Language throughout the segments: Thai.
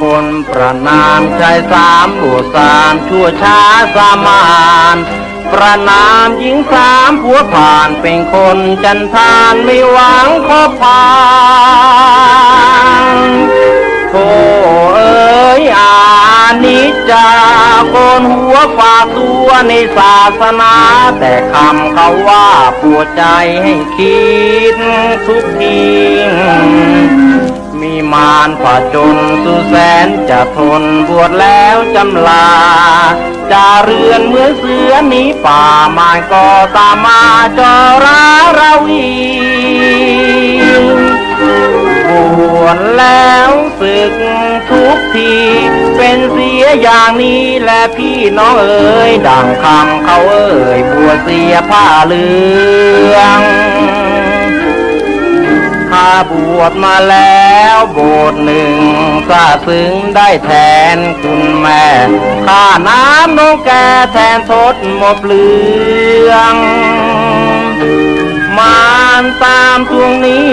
คนประนามชายสามบวสามชั่วช้าสามานประนามหญิงสามผัวผ่านเป็นคนจันทานไม่หวังขอผ่านโธ่เอ้ยอานิจจาโกนหัวฝาตัวในศาสนา แต่คำเขาว่าปวดใจให้คิดทุกที มารผาจนสุแสนจะทนบวชแล้วจำลาจะเรือนเมื่อเสือนีป่ามารก็ตามมาจอราเราอีบวชแล้วศึกทุกที เป็นเสียอย่างนี้และพี่น้องเอ๋ยดังคำเขาเอ่ยบวชเสียผ้าเหลือง บวชมาแล้วโบสถ์หนึ่งซาซึ้งได้แทนคุณแม่ข้าน้ำน้องแกแทนทดหมดเลืองมารตามทวงนี้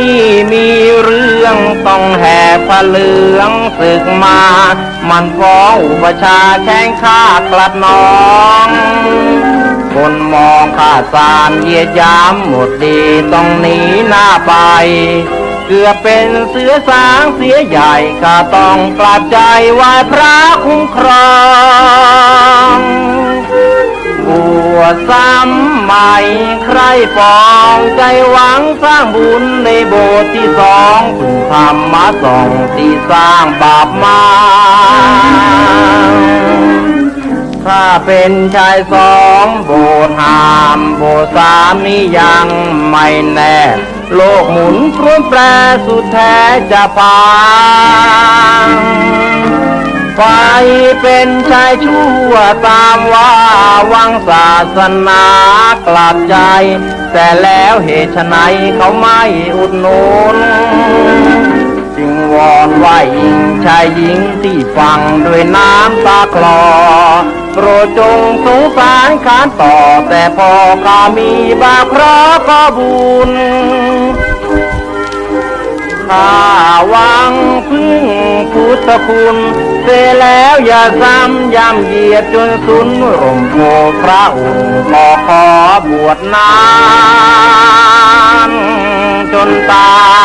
มีเรื่องต้องแห่ผาเหลืองศึกมา มันฟ้องอุปชาแข้งข้ากลัดน้องคนมองข้าสารเยียดยามหมดดีต้องหนีหน้าไป กือบเป็นเสือสางเสียใหญ่ข้าต้องกลับใจไหว้พระคุ้มครองบวชซ้ำใหม่ใครปองใจหวังสร้างบุญในโบสถ์ที่สองพึ่งธรรมะส่องที่สร้างบาปมา ถ้าเป็นชายสองโบสถ์ห้ามโบสถ์สามนี้ยังไม่แน่ โลกหมุนพรวนแปรสุดแท้จะพังไฟเป็นชายชั่วตามว่าวังศาสนากลับใจ แต่แล้วเหตุไฉนเขาไม่อุดหนุนจึงวอนว่าหญิงชายหญิงที่ฟังด้วยน้ำตาคลอ รดจงสงสารขานต่อแต่พอข้ามีบาปเคระก็บุญข้าวังพึ่งพุทธคุณเสียแล้วอย่าซ้ำย้ำเหยียดจนสุนร่มโพพระองค์ขอขอบวชนาน จนตาย